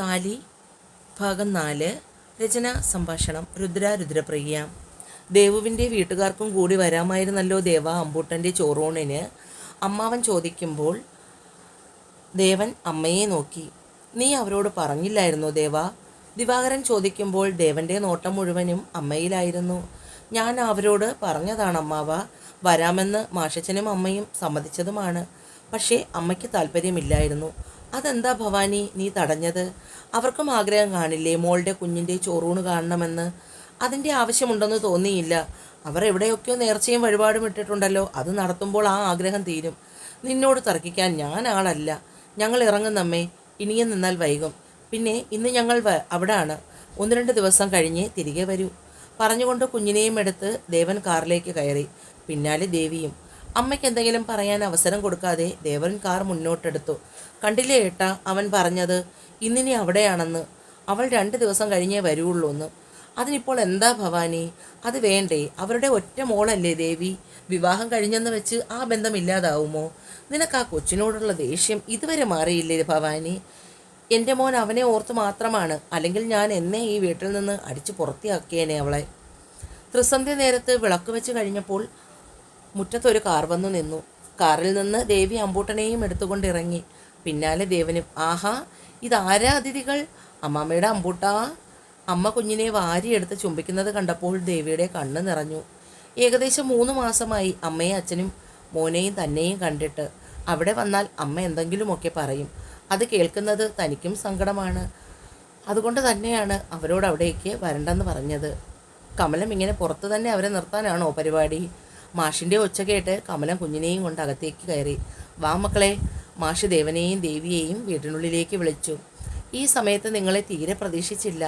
താലി ഭാഗം നാല് രചന സംഭാഷണം രുദ്ര രുദ്രപ്രിയ. ദേവുവിന്റെ വീട്ടുകാർക്കും കൂടി വരാമായിരുന്നല്ലോ ദേവ അമ്പൂട്ടന്റെ ചോറൂണിന്. അമ്മാവൻ ചോദിക്കുമ്പോൾ ദേവൻ അമ്മയെ നോക്കി. നീ അവരോട് പറഞ്ഞില്ലായിരുന്നോ ദേവ? ദിവാകരൻ ചോദിക്കുമ്പോൾ ദേവന്റെ നോട്ടം മുഴുവനും അമ്മയിലായിരുന്നു. ഞാൻ അവരോട് പറഞ്ഞതാണ് അമ്മാവ. വരാമെന്ന് മാഷച്ചനും അമ്മയും സമ്മതിച്ചതുമാണ്. പക്ഷേ അമ്മയ്ക്ക് താല്പര്യമില്ലായിരുന്നു അതെന്താ ഭവാനി നീ തടഞ്ഞത്? അവർക്കും ആഗ്രഹം കാണില്ലേ മോളുടെ കുഞ്ഞിന്റെ ചോറൂണ് കാണണമെന്ന്? അതിന്റെ ആവശ്യമുണ്ടെന്ന് തോന്നിയില്ല. അവർ എവിടെയൊക്കെയോ നേർച്ചയും വഴിപാടും ഇട്ടിട്ടുണ്ടല്ലോ. അത് നടത്തുമ്പോൾ ആ ആഗ്രഹം തീരും. നിന്നോട് തർക്കിക്കാൻ ഞാൻ ആളല്ല. ഞങ്ങൾ ഇറങ്ങുന്നമ്മേ ഇനിയും നിന്നാൽ വൈകും. പിന്നെ ഇന്ന് ഞങ്ങൾ അവിടാണ്. ഒന്ന് രണ്ട് ദിവസം കഴിഞ്ഞ് തിരികെ വരൂ. പറഞ്ഞുകൊണ്ട് കുഞ്ഞിനെയും എടുത്ത് ദേവൻ കാറിലേക്ക് കയറി. പിന്നാലെ ദേവിയും. അമ്മയ്ക്ക് എന്തെങ്കിലും പറയാൻ അവസരം കൊടുക്കാതെ ദേവൻ കാർ മുന്നോട്ടെടുത്തു. കണ്ടില്ലേ ഏട്ട? അവൻ പറഞ്ഞത് ഇന്നിനി അവിടെയാണെന്ന്. അവൾ രണ്ട് ദിവസം കഴിഞ്ഞേ വരുള്ളൂ എന്ന് അതിനിപ്പോൾ എന്താ ഭവാനി? അത് വേണ്ടേ? അവരുടെ ഒറ്റ മോളല്ലേ ദേവി? വിവാഹം കഴിഞ്ഞെന്ന് വെച്ച് ആ ബന്ധം ഇല്ലാതാവുമോ? നിനക്ക് ആ കൊച്ചിനോടുള്ള ദേഷ്യം ഇതുവരെ മാറിയില്ലേ ഭവാനി? എന്റെ മോൻ അവനെ ഓർത്ത് മാത്രമാണ്. അല്ലെങ്കിൽ ഞാൻ എന്നെ ഈ വീട്ടിൽ നിന്ന് അടിച്ചു പുറത്തിയാക്കിയേനെ അവളെ. ത്രിസന്ധ്യ നേരത്ത് വിളക്ക് വെച്ച് കഴിഞ്ഞപ്പോൾ മുറ്റത്തൊരു കാർ വന്നു നിന്നു. കാറിൽ നിന്ന് ദേവി അമ്പൂട്ടനെയും എടുത്തുകൊണ്ട് ഇറങ്ങി. പിന്നാലെ ദേവന് ആഹാ ഇതാരാ അതിഥികൾ? അമ്മാമ്മയുടെ അമ്പൂട്ടാ. അമ്മ കുഞ്ഞിനെ വാരിയെടുത്ത് ചുംബിക്കുന്നത് കണ്ടപ്പോൾ ദേവിയുടെ കണ്ണ് നിറഞ്ഞു. ഏകദേശം മൂന്ന് മാസമായി അമ്മയും അച്ഛനും മോനെയും തന്നെയും കണ്ടിട്ട്. അവിടെ വന്നാൽ അമ്മ എന്തെങ്കിലുമൊക്കെ പറയും. അത് കേൾക്കുന്നത് തനിക്കും സങ്കടമാണ്. അതുകൊണ്ട് തന്നെയാണ് അവരോട് അവിടേക്ക് വരണ്ടെന്ന് പറഞ്ഞത്. കമലം ഇങ്ങനെ പുറത്ത് തന്നെ അവരെ നിർത്താനാണോ പരിപാടി? മാഷിന്റെ ഒച്ച കേട്ട് കമലം കുഞ്ഞിനെയും കൊണ്ട് അകത്തേക്ക് കയറി. വാ മക്കളെ മാഷ് ദേവനെയും ദേവിയെയും വീടിനുള്ളിലേക്ക് വിളിച്ചു. ഈ സമയത്ത് നിങ്ങളെ തീരെ പ്രതീക്ഷിച്ചില്ല.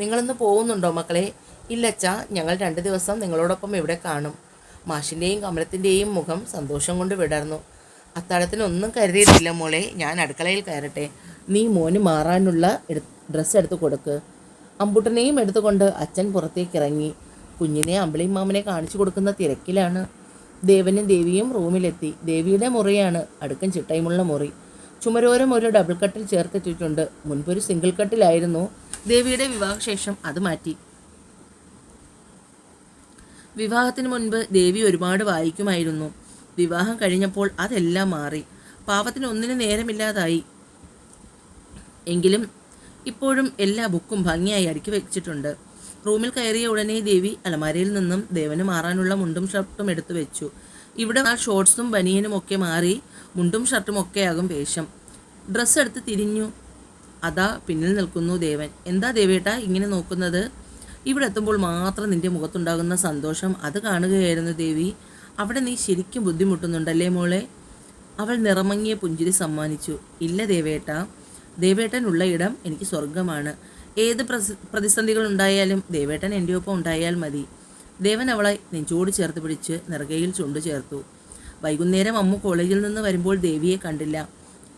നിങ്ങളൊന്ന് പോകുന്നുണ്ടോ മക്കളെ? ഇല്ലച്ചാ ഞങ്ങൾ രണ്ട് ദിവസം നിങ്ങളോടൊപ്പം ഇവിടെ കാണും. മാഷിന്റെയും കമലത്തിന്റെയും മുഖം സന്തോഷം കൊണ്ട് വിടർന്നു. അത്താഴത്തിനൊന്നും കരുതിയിട്ടില്ല മോളെ ഞാൻ അടുക്കളയിൽ കയറട്ടെ. നീ മോന് മാറാനുള്ള ഡ്രസ്സ് എടുത്ത് കൊടുക്ക്. അമ്പുട്ടനെയും എടുത്തുകൊണ്ട് അച്ഛൻ പുറത്തേക്ക് ഇറങ്ങി. കുഞ്ഞിനെ അമ്പിളിയും മാമനെ കാണിച്ചു കൊടുക്കുന്ന തിരക്കിലാണ്. ദേവനും ദേവിയും റൂമിലെത്തി. ദേവിയുടെ മുറിയാണ് അടുക്കും ചിട്ടയുമുള്ള മുറി. ചുമരോരം ഒരു ഡബിൾ കട്ടിൽ ചേർത്തിട്ടിട്ടുണ്ട്. മുൻപൊരു സിംഗിൾ കട്ടിലായിരുന്നു ദേവിയുടെ വിവാഹശേഷം അത് മാറ്റി. വിവാഹത്തിന് മുൻപ് ദേവി ഒരുപാട് വായിക്കുമായിരുന്നു. വിവാഹം കഴിഞ്ഞപ്പോൾ അതെല്ലാം മാറി. പാവത്തിന് ഒന്നിനും നേരമില്ലാതായി. എങ്കിലും ഇപ്പോഴും എല്ലാ ബുക്കും ഭംഗിയായി അടുക്കി വെച്ചിട്ടുണ്ട്. റൂമിൽ കയറിയ ഉടനെ ദേവി അലമാരയിൽ നിന്നും ദേവന് മാറാനുള്ള മുണ്ടും ഷർട്ടും എടുത്തു വെച്ചു. ഇവിടെ ആ ഷോർട്സും ബനിയനും ഒക്കെ മാറി മുണ്ടും ഷർട്ടും ഒക്കെയാകും വേഷം. ഡ്രസ്സ് എടുത്ത് തിരിഞ്ഞു. അതാ പിന്നിൽ നിൽക്കുന്നു ദേവൻ. എന്താ ദേവേട്ടാ ഇങ്ങനെ നോക്കുന്നത്? ഇവിടെ എത്തുമ്പോൾ മാത്രം നിന്റെ മുഖത്തുണ്ടാകുന്ന സന്തോഷം അത് കാണുകയായിരുന്നു ദേവി. അവിടെ നീ ശരിക്കും ബുദ്ധിമുട്ടുന്നുണ്ടല്ലേ മോളെ? അവൾ നിറമങ്ങിയ പുഞ്ചിരി സമ്മാനിച്ചു. ഇല്ല ദേവേട്ട. ദേവേട്ടനുള്ള ഇടം എനിക്ക് സ്വർഗമാണ് ഏത് പ്രതിസന്ധികൾ ഉണ്ടായാലും ദേവേട്ടൻ എന്റെ ഒപ്പം ഉണ്ടായാൽ മതി. ദേവൻ അവളെ നെഞ്ചോട് ചേർത്ത് പിടിച്ച് നിറകയിൽ ചുണ്ടു ചേർത്തു. വൈകുന്നേരം അമ്മ കോളേജിൽ നിന്ന് വരുമ്പോൾ ദേവിയെ കണ്ടില്ല.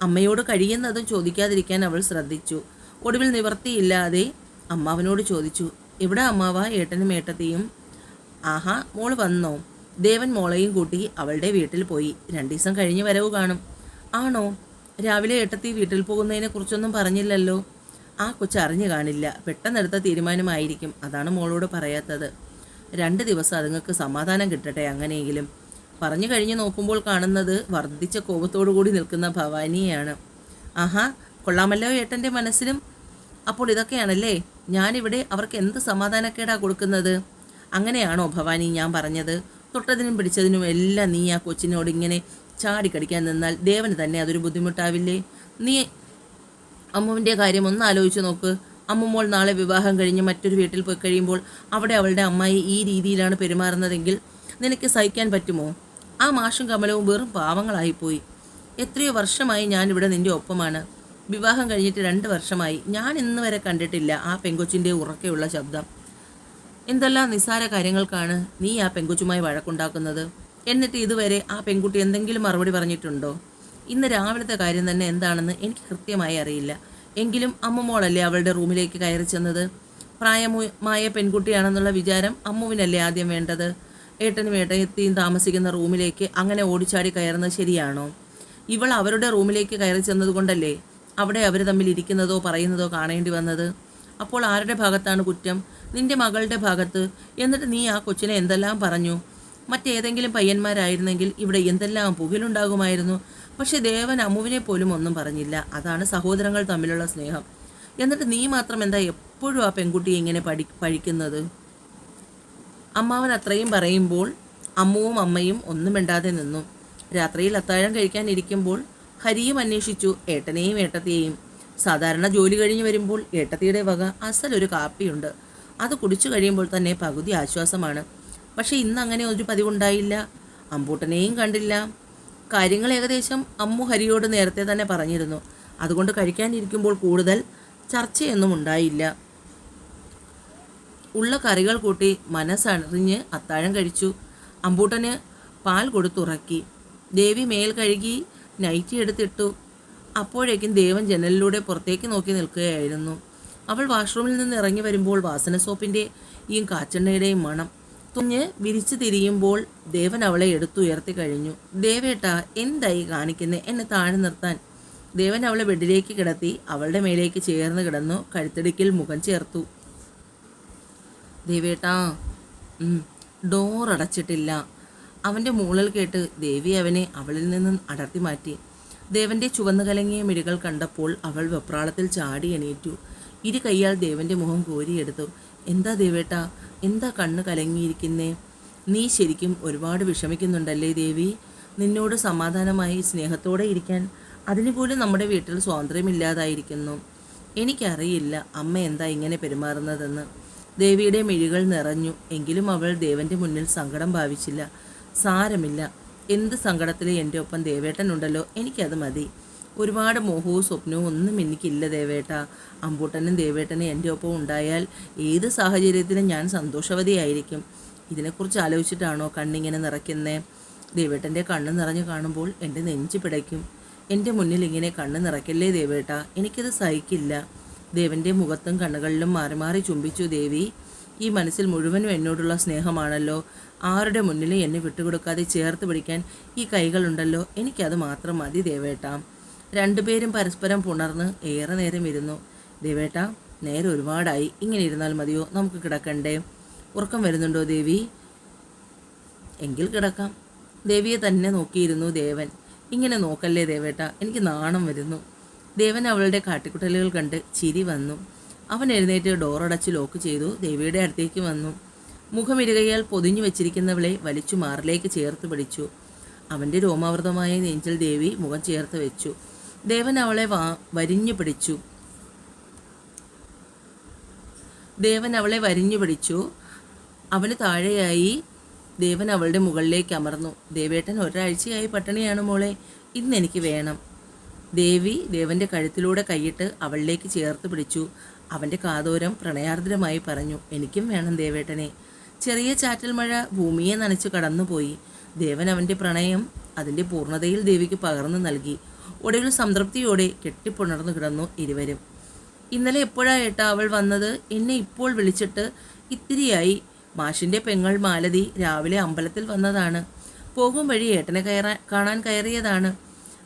അമ്മയോട് കഴിയുന്നതും ചോദിക്കാതിരിക്കാൻ അവൾ ശ്രദ്ധിച്ചു. ഒടുവിൽ നിവർത്തിയില്ലാതെ അമ്മാവനോട് ചോദിച്ചു എവിടെ അമ്മാവ? ഏട്ടനും ഏട്ടത്തെയും? ആഹാ മോൾ വന്നോ. ദേവൻ മോളെയും കൂട്ടി അവളുടെ വീട്ടിൽ പോയി. രണ്ടു ദിവസം കഴിഞ്ഞ് വരവ് കാണും. ആണോ? രാവിലെ ഏട്ടത്തി വീട്ടിൽ പോകുന്നതിനെ കുറിച്ചൊന്നും പറഞ്ഞില്ലല്ലോ. ആ കൊച്ചു അറിഞ്ഞു കാണില്ല. പെട്ടെന്നെടുത്ത തീരുമാനമായിരിക്കും. അതാണ് മോളോട് പറയാത്തത്. രണ്ട് ദിവസം അതുങ്ങൾക്ക് സമാധാനം കിട്ടട്ടെ അങ്ങനെയെങ്കിലും. പറഞ്ഞു കഴിഞ്ഞ് നോക്കുമ്പോൾ കാണുന്നത് വർദ്ധിച്ച കോപത്തോടു കൂടി നിൽക്കുന്ന ഭവാനിയാണ് ആഹാ കൊള്ളാമല്ലോ ഏട്ടന്റെ മനസ്സിലും. അപ്പോൾ ഇതൊക്കെയാണല്ലേ? ഞാനിവിടെ അവർക്ക് എന്ത് സമാധാനക്കേടാ കൊടുക്കുന്നത്? അങ്ങനെയാണോ ഭവാനി ഞാൻ പറഞ്ഞത്? തൊട്ടതിനും പിടിച്ചതിനും എല്ലാം നീ ആ കൊച്ചിനോട് ഇങ്ങനെ ചാടിക്കടിക്കാൻ നിന്നാൽ ദേവന് തന്നെ അതൊരു ബുദ്ധിമുട്ടാവില്ലേ? നീ അമ്മുവിന്റെ കാര്യം ഒന്ന് ആലോചിച്ച് നോക്ക്. അമ്മുമോൾ നാളെ വിവാഹം കഴിഞ്ഞ് മറ്റൊരു വീട്ടിൽ പോയി കഴിയുമ്പോൾ അവിടെ അവളുടെ അമ്മായി ഈ രീതിയിലാണ് പെരുമാറുന്നതെങ്കിൽ നിനക്ക് സഹിക്കാൻ പറ്റുമോ? ആ മാഷും കമലവും വെറും പാവങ്ങളായിപ്പോയി. എത്രയോ വർഷമായി ഞാനിവിടെ നിന്റെ ഒപ്പമാണ്. വിവാഹം കഴിഞ്ഞിട്ട് രണ്ട് വർഷമായി. ഞാൻ ഇന്ന് വരെ കണ്ടിട്ടില്ല ആ പെങ്കൊച്ചിന്റെ ഉറക്കെയുള്ള ശബ്ദം. എന്തെല്ലാം നിസ്സാര കാര്യങ്ങൾക്കാണ് നീ ആ പെങ്കൊച്ചുമായി വഴക്കുണ്ടാക്കുന്നത്? എന്നിട്ട് ഇതുവരെ ആ പെൺകുട്ടി എന്തെങ്കിലും മറുപടി പറഞ്ഞിട്ടുണ്ടോ? ഇന്ന് രാവിലത്തെ കാര്യം തന്നെ എന്താണെന്ന് എനിക്ക് കൃത്യമായി അറിയില്ല. എങ്കിലും അമ്മുമോളല്ലേ അവളുടെ റൂമിലേക്ക് കയറി ചെന്നത്? പ്രായമായ പെൺകുട്ടിയാണെന്നുള്ള വിചാരം അമ്മുവിനല്ലേ ആദ്യം വേണ്ടത്? ഏട്ടനും ഏട്ടനെത്തിയും താമസിക്കുന്ന റൂമിലേക്ക് അങ്ങനെ ഓടിച്ചാടി കയറുന്നത് ശരിയാണോ? ഇവൾ അവരുടെ റൂമിലേക്ക് കയറി ചെന്നതുകൊണ്ടല്ലേ അവിടെ അവർ തമ്മിൽ ഇരിക്കുന്നതോ പറയുന്നതോ കാണേണ്ടി വന്നത്? അപ്പോൾ ആരുടെ ഭാഗത്താണ് കുറ്റം? നിന്റെ മകളുടെ ഭാഗത്ത്? എന്നിട്ട് നീ ആ കൊച്ചിനെ എന്തെല്ലാം പറഞ്ഞു? മറ്റേതെങ്കിലും പയ്യന്മാരായിരുന്നെങ്കിൽ ഇവിടെ എന്തെല്ലാം പുകിലുണ്ടാകുമായിരുന്നു? പക്ഷെ ദേവൻ അമ്മുവിനെ പോലും ഒന്നും പറഞ്ഞില്ല. അതാണ് സഹോദരങ്ങൾ തമ്മിലുള്ള സ്നേഹം. എന്നിട്ട് നീ മാത്രം എന്താ എപ്പോഴും ആ പെൺകുട്ടിയെ ഇങ്ങനെ പഠി പഴിക്കുന്നത് അമ്മാവൻ അത്രയും പറയുമ്പോൾ അമ്മുവും അമ്മയും ഒന്നും മിണ്ടാതെ നിന്നു. രാത്രിയിൽ അത്താഴം കഴിക്കാനിരിക്കുമ്പോൾ ഹരിയും അന്വേഷിച്ചു ഏട്ടനെയും ഏട്ടത്തെയും സാധാരണ ജോലി കഴിഞ്ഞ് വരുമ്പോൾ ഏട്ടത്തിയുടെ വക അസലൊരു കാപ്പിയുണ്ട്. അത് കുടിച്ചു കഴിയുമ്പോൾ തന്നെ പകുതി ആശ്വാസമാണ്. പക്ഷേ ഇന്ന് അങ്ങനെ ഒരു പതിവുണ്ടായില്ല. അമ്പൂട്ടനെയും കണ്ടില്ല. കാര്യങ്ങൾ ഏകദേശം അമ്മു ഹരിയോട് നേരത്തെ തന്നെ പറഞ്ഞിരുന്നു. അതുകൊണ്ട് കഴിക്കാനിരിക്കുമ്പോൾ കൂടുതൽ ചർച്ചയൊന്നും ഉണ്ടായില്ല. ഉള്ള കറികൾ കൂട്ടി മനസ്സറിഞ്ഞ് അത്താഴം കഴിച്ചു. അമ്പൂട്ടന് പാൽ കൊടുത്തുറക്കി. ദേവി മേൽ കഴുകി നൈറ്റി എടുത്തിട്ടു. അപ്പോഴേക്കും ദേവൻ ജനലിലൂടെ പുറത്തേക്ക് നോക്കി നിൽക്കുകയായിരുന്നു. അവൾ വാഷ്റൂമിൽ നിന്ന് ഇറങ്ങി വരുമ്പോൾ വാസന സോപ്പിന്റെയും കാച്ചെണ്ണയുടെയും മണം തുഞ്ഞ് വിരിച്ചു തിരിയുമ്പോൾ ദേവൻ അവളെ എടുത്തുയർത്തി കഴിഞ്ഞു. ദേവേട്ട എന്തായി കാണിക്കുന്നത് എന്നെ താഴെ നിർത്താൻ. ദേവൻ അവളെ ബെഡിലേക്ക് കിടത്തി അവളുടെ മേലേക്ക് ചേർന്ന് കിടന്നു കഴുത്തടിക്കിൽ മുഖം ചേർത്തു. ദേവേട്ടാ ഡോർ അടച്ചിട്ടില്ല. അവന്റെ മൂളൽ കേട്ട് ദേവി അവനെ അവളിൽ നിന്നും അടർത്തി മാറ്റി. ദേവന്റെ ചുവന്നു കലങ്ങിയ മിഴികൾ കണ്ടപ്പോൾ അവൾ വെപ്രാളത്തിൽ ചാടി എണീറ്റു. ഇരു കൈയാൽ ദേവന്റെ മുഖം കോരിയെടുത്തു. എന്താ ദേവേട്ടാ? എന്താ കണ്ണ് കലങ്ങിയിരിക്കുന്നേ? നീ ശരിക്കും ഒരുപാട് വിഷമിക്കുന്നുണ്ടല്ലേ ദേവി? നിന്നോട് സമാധാനമായി സ്നേഹത്തോടെ ഇരിക്കാൻ അതിനുപോലും നമ്മുടെ വീട്ടിൽ സ്വാതന്ത്ര്യമില്ലാതായിരിക്കുന്നു. എനിക്കറിയില്ല അമ്മ എന്താ ഇങ്ങനെ പെരുമാറുന്നതെന്ന്. ദേവിയുടെ മിഴികൾ നിറഞ്ഞു. എങ്കിലും അവൾ ദേവന്റെ മുന്നിൽ സങ്കടം ഭാവിച്ചില്ല. സാരമില്ല. എന്ത് സങ്കടത്തിൽ എന്റെ ഒപ്പം ദേവേട്ടനുണ്ടല്ലോ? എനിക്കത് മതി. ഒരുപാട് മോഹവും സ്വപ്നവും ഒന്നും എനിക്കില്ല ദേവേട്ട. അമ്പൂട്ടനും ദേവേട്ടനും എന്റെ ഒപ്പം ഉണ്ടായാൽ ഏത് സാഹചര്യത്തിലും ഞാൻ സന്തോഷവതിയായിരിക്കും. ഇതിനെക്കുറിച്ച് ആലോചിച്ചിട്ടാണോ കണ്ണിങ്ങനെ നിറയ്ക്കുന്നേ? ദേവേട്ടന്റെ കണ്ണ് നിറഞ്ഞു കാണുമ്പോൾ എന്റെ നെഞ്ച് പിടയ്ക്കും. എന്റെ മുന്നിൽ ഇങ്ങനെ കണ്ണ് നിറയ്ക്കല്ലേ ദേവേട്ട? എനിക്കത് സഹിക്കില്ല. ദേവന്റെ മുഖത്തും കണ്ണുകളിലും മാറി മാറി ചുംബിച്ചു ദേവി. ഈ മനസ്സിൽ മുഴുവനും എന്നോടുള്ള സ്നേഹമാണല്ലോ. ആരുടെ മുന്നിലും എന്നെ വിട്ടുകൊടുക്കാതെ ചേർത്ത് പിടിക്കാൻ ഈ കൈകളുണ്ടല്ലോ. എനിക്കത് മാത്രം മതി ദേവേട്ട. രണ്ടുപേരും പരസ്പരം പുണർന്ന് ഏറെ നേരം ഇരുന്നു. ദേവേട്ട നേരെ ഒരുപാടായി. ഇങ്ങനെ ഇരുന്നാൽ മതിയോ? നമുക്ക് കിടക്കണ്ടേ? ഉറക്കം വരുന്നുണ്ടോ ദേവി? എങ്കിൽ കിടക്കാം. ദേവിയെ തന്നെ നോക്കിയിരുന്നു ദേവൻ. ഇങ്ങനെ നോക്കല്ലേ ദേവേട്ട എനിക്ക് നാണം വരുന്നു. ദേവൻ അവളുടെ കാട്ടിക്കുട്ടലുകൾ കണ്ട് ചിരി വന്നു. അവൻ എഴുന്നേറ്റ് ഡോറടച്ച് ലോക്ക് ചെയ്തു. ദേവിയുടെ അടുത്തേക്ക് വന്നു. മുഖമിരുകയാൽ പൊതിഞ്ഞു വെച്ചിരിക്കുന്നവളെ വലിച്ചു മാറിലേക്ക് ചേർത്ത് പിടിച്ചു. അവന്റെ രോമാവൃതമായ നെഞ്ചിൽ ദേവി മുഖം ചേർത്ത് വെച്ചു. ദേവൻ അവളെ വാ വരിഞ്ഞു പിടിച്ചു. ദേവൻ അവളെ വരിഞ്ഞു പിടിച്ചു. അവന് താഴെയായി ദേവൻ അവളുടെ മുകളിലേക്ക് അമർന്നു. ദേവേട്ടൻ ഒരാഴ്ചയായി പട്ടിണിയാണ് മോളെ ഇന്ന് എനിക്ക് വേണം. ദേവി ദേവന്റെ കഴുത്തിലൂടെ കൈയിട്ട് അവളിലേക്ക് ചേർത്ത് പിടിച്ചു. അവന്റെ കാതോരം പ്രണയാർദ്രമായി പറഞ്ഞു എനിക്കും വേണം ദേവേട്ടനെ. ചെറിയ ചാറ്റൽ മഴ ഭൂമിയെ നനച്ചു കടന്നുപോയി. ദേവൻ അവന്റെ പ്രണയം അതിന്റെ പൂർണതയിൽ ദേവിക്ക് പകർന്നു നൽകി. ഒടുവിൽ സംതൃപ്തിയോടെ കെട്ടിപ്പുണർന്നു കിടന്നു ഇരുവരും. ഇന്നലെ എപ്പോഴാ ഏട്ടാ അവൾ വന്നത്? എന്നെ ഇപ്പോൾ വിളിച്ചിട്ട് ഇത്തിരിയായി. മാഷിന്റെ പെങ്ങൾ മാലതി രാവിലെ അമ്പലത്തിൽ വന്നതാണ്. പോകും വഴി ഏട്ടനെ കയറാൻ കാണാൻ കയറിയതാണ്.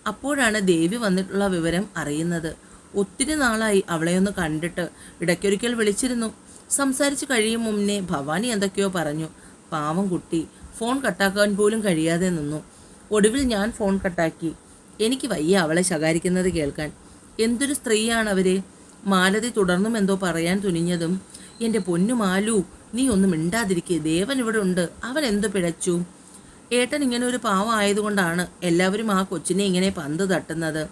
അപ്പോഴാണ് ദേവി വന്നിട്ടുള്ള വിവരം അറിയുന്നത്. ഒത്തിരി നാളായി അവളെയൊന്ന് കണ്ടിട്ട് ഇടയ്ക്കൊരിക്കൽ വിളിച്ചിരുന്നു. സംസാരിച്ച് കഴിയും മുന്നേ ഭവാനി എന്തൊക്കെയോ പറഞ്ഞു. പാവം കുട്ടി ഫോൺ കട്ടാക്കാൻ പോലും കഴിയാതെ നിന്നു. ഒടുവിൽ ഞാൻ ഫോൺ കട്ടാക്കി. എനിക്ക് വയ്യ അവളെ ശകാരിക്കുന്നത് കേൾക്കാൻ. എന്തൊരു സ്ത്രീയാണ് അവരെ മാലതി തുടർന്നും എന്തോ പറയാൻ തുനിഞ്ഞതും എന്റെ പൊന്നു മാലു നീ ഒന്നും മിണ്ടാതിരിക്കുക ദേവൻ ഇവിടെ ഉണ്ട്. അവൻ എന്ത് പിഴച്ചു? ഏട്ടൻ ഇങ്ങനെ ഒരു പാവം ആയതുകൊണ്ടാണ് എല്ലാവരും ആ കൊച്ചിനെ ഇങ്ങനെ പന്ത് തട്ടുന്നത്.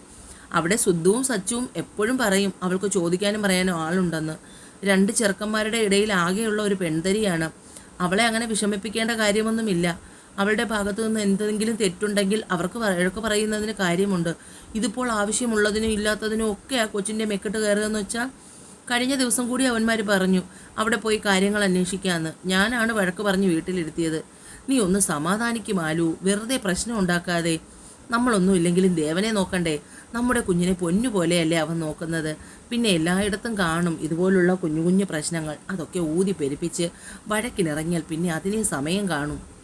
അവിടെ സുദ്ധവും സച്ചുവും എപ്പോഴും പറയും അവൾക്ക് ചോദിക്കാനും പറയാനും ആളുണ്ടെന്ന്. രണ്ട് ചെറുക്കന്മാരുടെ ഇടയിൽ ആകെയുള്ള ഒരു പെൺതരിയാണ്. അവളെ അങ്ങനെ വിഷമിപ്പിക്കേണ്ട കാര്യമൊന്നുമില്ല. അവളുടെ ഭാഗത്തു നിന്ന് എന്തെങ്കിലും തെറ്റുണ്ടെങ്കിൽ അവർക്ക് വഴക്ക് പറയുന്നതിന് കാര്യമുണ്ട്. ഇതിപ്പോൾ ആവശ്യമുള്ളതിനും ഇല്ലാത്തതിനും ഒക്കെ ആ കൊച്ചിന്റെ മെക്കിട്ട് കയറുകയെന്ന് വെച്ചാൽ കഴിഞ്ഞ ദിവസം കൂടി അവന്മാർ പറഞ്ഞു അവിടെ പോയി കാര്യങ്ങൾ അന്വേഷിക്കാമെന്ന് ഞാനാണ് വഴക്ക് പറഞ്ഞ് വീട്ടിലിരുത്തിയത്. നീ ഒന്ന് സമാധാനിക്കും ആലു വെറുതെ പ്രശ്നം ഉണ്ടാക്കാതെ. നമ്മളൊന്നും ഇല്ലെങ്കിലും ദേവനെ നോക്കണ്ടേ. നമ്മുടെ കുഞ്ഞിനെ പൊന്നു പോലെയല്ലേ അവൻ നോക്കുന്നത്. പിന്നെ എല്ലായിടത്തും കാണും ഇതുപോലുള്ള കുഞ്ഞു കുഞ്ഞു പ്രശ്നങ്ങൾ. അതൊക്കെ ഊതി പെരുപ്പിച്ച് വഴക്കിനിറങ്ങിയാൽ പിന്നെ അതിനെ സമയം കാണും.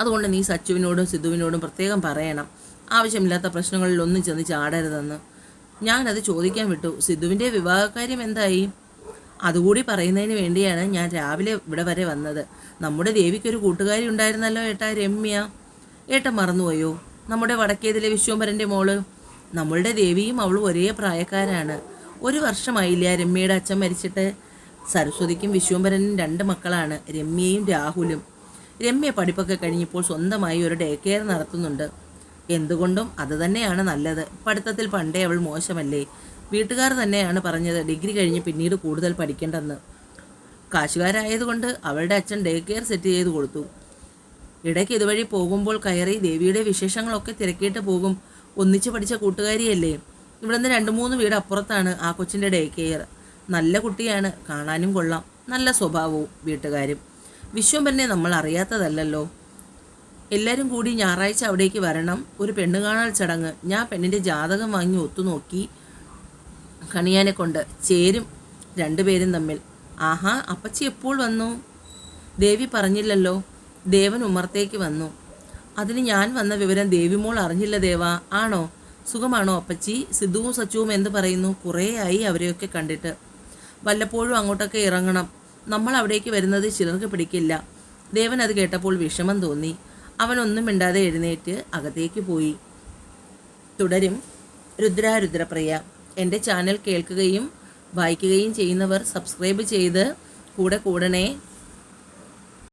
അതുകൊണ്ട് നീ സച്ചുവിനോടും സിദ്ധുവിനോടും പ്രത്യേകം പറയണം. ആവശ്യമില്ലാത്ത പ്രശ്നങ്ങളിലൊന്നും ചെന്ന് ചാടരുതെന്ന്. ഞാനത് ചോദിക്കാൻ വിട്ടു. സിദ്ധുവിന്റെ വിവാഹകാര്യം എന്തായി? അതുകൂടി പറയുന്നതിന് വേണ്ടിയാണ് ഞാൻ രാവിലെ ഇവിടെ വരെ വന്നത്. നമ്മുടെ ദേവിക്കൊരു കൂട്ടുകാരി ഉണ്ടായിരുന്നല്ലോ ഏട്ടാ രമ്യ. ഏട്ട മറന്നുപോയോ? നമ്മുടെ വടക്കേതിലെ വിശ്വംഭരന്റെ മോൾ. നമ്മളുടെ ദേവിയും അവളും ഒരേ പ്രായക്കാരാണ്. ഒരു വർഷമായില്ല രമ്യയുടെ അച്ഛൻ മരിച്ചിട്ട്? സരസ്വതിക്കും വിശ്വംഭരനും രണ്ട് മക്കളാണ്. രമ്യയും രാഹുലും. രമ്യ പഠിപ്പൊക്കെ കഴിഞ്ഞപ്പോൾ സ്വന്തമായി ഒരു ഡേ കെയർ നടത്തുന്നുണ്ട്. എന്തുകൊണ്ടും അത് തന്നെയാണ് നല്ലത്. പഠിത്തത്തിൽ പണ്ടേ അവൾ മോശമല്ലേ? വീട്ടുകാർ തന്നെയാണ് പറഞ്ഞത് ഡിഗ്രി കഴിഞ്ഞ് പിന്നീട് കൂടുതൽ പഠിക്കേണ്ടെന്ന്. കാശുകാരായതുകൊണ്ട് അവളുടെ അച്ഛൻ ഡേ കെയർ സെറ്റ് ചെയ്ത് കൊടുത്തു. ഇടയ്ക്ക് ഇതുവഴി പോകുമ്പോൾ കയറി ദേവിയുടെ വിശേഷങ്ങളൊക്കെ തിരക്കിയിട്ട് പോകും. ഒന്നിച്ച് പഠിച്ച കൂട്ടുകാരിയല്ലേ? ഇവിടുന്ന് രണ്ട് മൂന്ന് വീട് അപ്പുറത്താണ് ആ കൊച്ചിന്റെ ഡേ കെയർ നല്ല കുട്ടിയാണ്. കാണാനും കൊള്ളാം. നല്ല സ്വഭാവവും വീട്ടുകാരും. വിശ്വംബരനെ നമ്മൾ അറിയാത്തതല്ലല്ലോ എല്ലാവരും കൂടി ഞായറാഴ്ച അവിടേക്ക് വരണം. ഒരു പെണ്ണ് കാണാൻ ചടങ്ങ്. ഞാൻ പെണ്ണിന്റെ ജാതകം വാങ്ങി ഒത്തുനോക്കി കണിയാനെ കൊണ്ട്. ചേരും രണ്ടുപേരും തമ്മിൽ. ആഹാ അപ്പച്ചി എപ്പോൾ വന്നു? ദേവി പറഞ്ഞില്ലല്ലോ. ദേവൻ ഉമർത്തേക്ക് വന്നു. അതിന് ഞാൻ വന്ന വിവരം ദേവിമോൾ അറിഞ്ഞില്ല ദേവ. ആണോ? സുഖമാണോ അപ്പച്ചി? സിദ്ധുവും സച്ചുവും എന്ത് പറയുന്നു? കുറേയായി അവരെയൊക്കെ കണ്ടിട്ട്. വല്ലപ്പോഴും അങ്ങോട്ടൊക്കെ ഇറങ്ങണം. നമ്മൾ അവിടേക്ക് വരുന്നത് ചിലർക്ക് പിടിക്കില്ല. ദേവൻ അത് കേട്ടപ്പോൾ വിഷമം തോന്നി. അവനൊന്നും മിണ്ടാതെ എഴുന്നേറ്റ് അകത്തേക്ക് പോയി. തുടരും. രുദ്ര രുദ്രപ്രിയ എന്റെ ചാനൽ കേൾക്കുകയും വായിക്കുകയും ചെയ്യുന്നവർ സബ്സ്ക്രൈബ് ചെയ്ത് കൂടെ കൂടണേ.